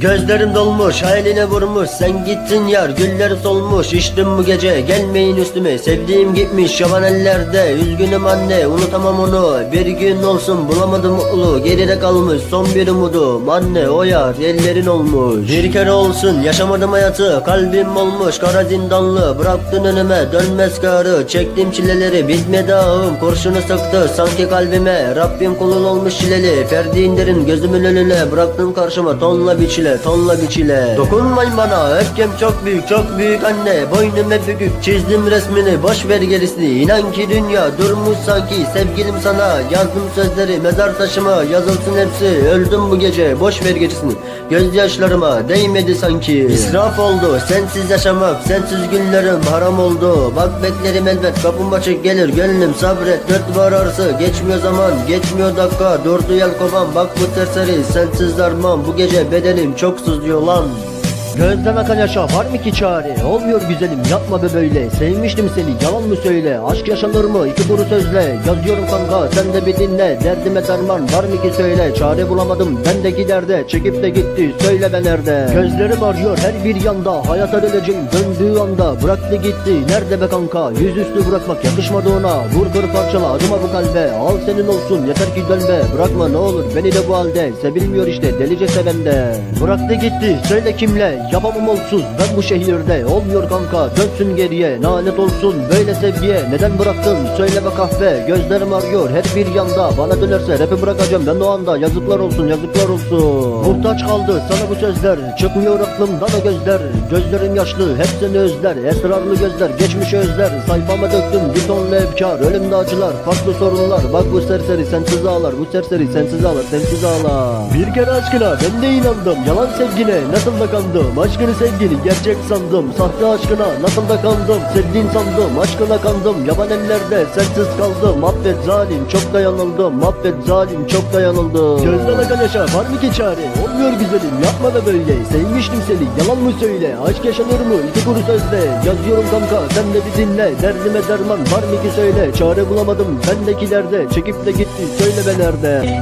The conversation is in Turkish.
Gözlerim dolmuş hayaline vurmuş. Sen gittin yar güller solmuş. İçtim bu gece gelmeyin üstüme. Sevdiğim gitmiş yaban ellerde. Üzgünüm anne unutamam onu. Bir gün olsun bulamadım mutlu Geride kalmış son bir umudum. Anne o yar ellerin olmuş. Bir kere olsun yaşamadım hayatı. Kalbim olmuş kara zindanlı. Bıraktın önüme dönmez karı. Çektim çileleri bitmedi ağım Kurşunu sıktı sanki kalbime. Rabbim kulun olmuş çileli. Ferdi indirin gözümün önüne. Bıraktın karşıma tonla bir çile tonla bir çile Dokunmayın bana öfkem çok büyük çok büyük anne. Boynum hep bükük çizdim resmini Boş ver gerisini. İnan ki dünya durmuş sanki Sevgilim sana. Yazdım sözleri Mezar taşıma yazılsın hepsi. Öldüm bu gece boş ver gerisini. Gözyaşlarıma değmedi sanki. İsraf oldu sensiz yaşamak Sensiz günlerim haram oldu. Bak beklerim elbet kapım açık gelir Gönlüm sabret. Dört var arası Geçmiyor zaman geçmiyor dakika. Durdu yelkovan bak bu terseri Sensiz darmam bu gece bedenim çok sızlıyor lan Gözden akan yaşa var mı ki çare? Olmuyor güzelim? Yapma be böyle. Sevmiştim seni yalan mı söyle? Aşk yaşanır mı? İki kuru sözle. Yazıyorum kanka sen de bir dinle. Derdime derman var mı ki söyle? Çare bulamadım bendeki derde. Çekip de gitti söyle ben nerede? Gözlerim arıyor her bir yanda. Hayata döneceğim döndüğü anda. Bıraktı gitti nerede be kanka? Yüzüstü bırakmak yakışmadı ona. Vur kır parçala acıma bu kalbe. Al senin olsun yeter ki dönme. Bırakma ne olur beni de bu halde. Sevilmiyor işte delice sevende. Bıraktı gitti söyle kimle Yapamam olsuz ben bu şehirde Olmuyor kanka. Dönsün geriye Lanet olsun böyle sevgiye. Neden bıraktın? Söyle be kahve Gözlerim arıyor her bir yanda. Bana dönerse rapi bırakacağım ben o anda. Yazıklar olsun yazıklar olsun. Muhtaç kaldı sana bu sözler. Çıkmıyor aklımdan o gözler. Gözlerim yaşlı hep seni özler. Esrarlı gözler geçmiş özler. Sayfama döktüm bir tonla efkar Ölümde acılar farklı sorunlar. Bak bu serseri sensiz ağlar Bu serseri sensiz ağlar sensiz ağlar. Bir kere aşkına ben de inandım Yalan sevgine nasıl da kandım Aşkını sevgini gerçek sandım. Sahte aşkına nasıl da kandım. Sevdiğin sandım aşkına kandım. Yaban ellerde sensiz kaldım. Affet zalim çok da yanıldım Affet zalim çok da yanıldım Gözden akan yaşa var mı ki çare? Olmuyor güzelim yapma da böyle. Sevmiştim seni yalan mı söyle? Aşk yaşanır mı? İki kuru sözle Yazıyorum kanka sen de bir dinle. Derdime derman var mı ki söyle? Çare bulamadım bendekilerde Çekip de gitti söyle be nerede